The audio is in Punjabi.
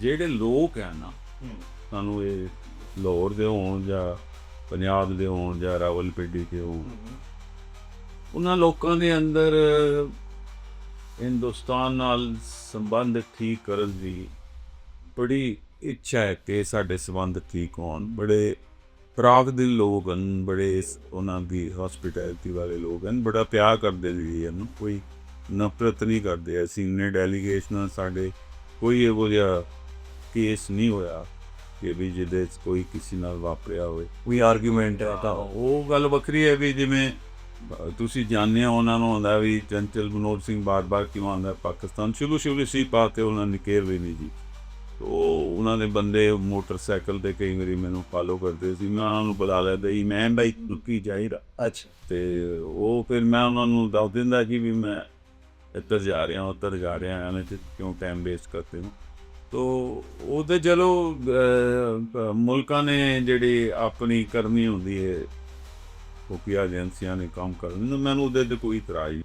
ਜਿਹੜੇ ਲੋਕ ਹੈ ਨਾ ਸਾਨੂੰ ਇਹ ਲਾਹੌਰ ਦੇ ਹੋਣ ਜਾਂ ਪੰਜਾਬ ਦੇ ਹੋਣ ਜਾਂ ਰਾਵਲਪਿੰਡੀ ਦੇ ਹੋਣ ਉਹਨਾਂ ਲੋਕਾਂ ਦੇ ਅੰਦਰ ਹਿੰਦੁਸਤਾਨ ਨਾਲ ਸੰਬੰਧ ਠੀਕ ਕਰਨ ਦੀ ਬੜੀ ਇੱਛਾ ਹੈ ਕਿ ਸਾਡੇ ਸੰਬੰਧ ਠੀਕ ਹੋਣ। ਬੜੇ ਪ੍ਰਾਗ ਦੇ ਲੋਕ ਹਨ ਬੜੇ ਉਹਨਾਂ ਦੀ ਹਸਪਿਟੈਲਿਟੀ ਵਾਲੇ ਲੋਕ ਹਨ ਬੜਾ ਪਿਆਰ ਕਰਦੇ ਨੇ ਇਹਨੂੰ। ਕੋਈ ਨਫ਼ਰਤ ਨਹੀਂ ਕਰਦੇ। ਅਸੀਂ ਨੇ ਡੈਲੀਗੇਸ਼ਨ ਸਾਡੇ ਕੋਈ ਇਹੋ ਜਿਹਾ ਕੇਸ ਨਹੀਂ ਹੋਇਆ ਕਿ ਵੀ ਜਿਹਦੇ 'ਚ ਕੋਈ ਕਿਸੇ ਨਾਲ ਵਾਪਰਿਆ ਹੋਵੇ। ਕੋਈ ਆਰਗੂਮੈਂਟ ਹੈ ਤਾਂ। ਉਹ ਗੱਲ ਵੱਖਰੀ ਹੈ ਵੀ ਜਿਵੇਂ ਤੁਸੀਂ ਜਾਣਦੇ ਹੋ ਉਹਨਾਂ ਨੂੰ ਹੁੰਦਾ ਵੀ ਚੰਚਲ ਮਨੋਜ ਸਿੰਘ ਬਾਰ-ਬਾਰ ਕਿਉਂ ਆਉਂਦਾ ਪਾਕਿਸਤਾਨ। ਸ਼ੁਰੂ ਸ਼ੁਰੂ ਸੀ ਪਾਤੇ ਉਹਨਾਂ ਨੇ ਕੇਅਰ ਵੀ ਨਹੀਂ ਜੀ। ਉਹ ਉਹਨਾਂ ਦੇ ਬੰਦੇ ਮੋਟਰਸਾਈਕਲ ਤੇ ਕਈ ਵਾਰੀ ਮੈਨੂੰ ਫਾਲੋ ਕਰਦੇ ਸੀ। ਮੈਂ ਉਹਨਾਂ ਨੂੰ ਬੁਲਾ ਲੈਂਦਾ ਸੀ ਮੈਂ ਬਾਈ ਰੁਕੀ ਜਾਈਦਾ ਅੱਛਾ। ਤੇ ਉਹ ਫਿਰ ਮੈਂ ਉਹਨਾਂ ਨੂੰ ਦੱਸ ਦਿੰਦਾ ਕਿ ਵੀ ਮੈਂ ਇੱਧਰ ਜਾ ਰਿਹਾ ਉੱਧਰ ਜਾ ਰਿਹਾ ਐਵੇਂ ਤੇ ਕਿਉਂ ਟਾਈਮ ਵੇਸਟ ਕਰਦੇ ਹੋ? ਤੋ ਉਹਦੇ ਚਲੋ ਮੁਲਕਾਂ ਨੇ ਜਿਹੜੀ ਆਪਣੀ ਕਰਨੀ ਹੁੰਦੀ ਹੈ ਖੁਫੀਆ ਏਜੰਸੀਆਂ ਨੇ ਕੰਮ ਕਰਨ, ਮੈਨੂੰ ਉਹਦੇ ਤੇ ਕੋਈ ਇਤਰਾਜ਼ ਨਹੀਂ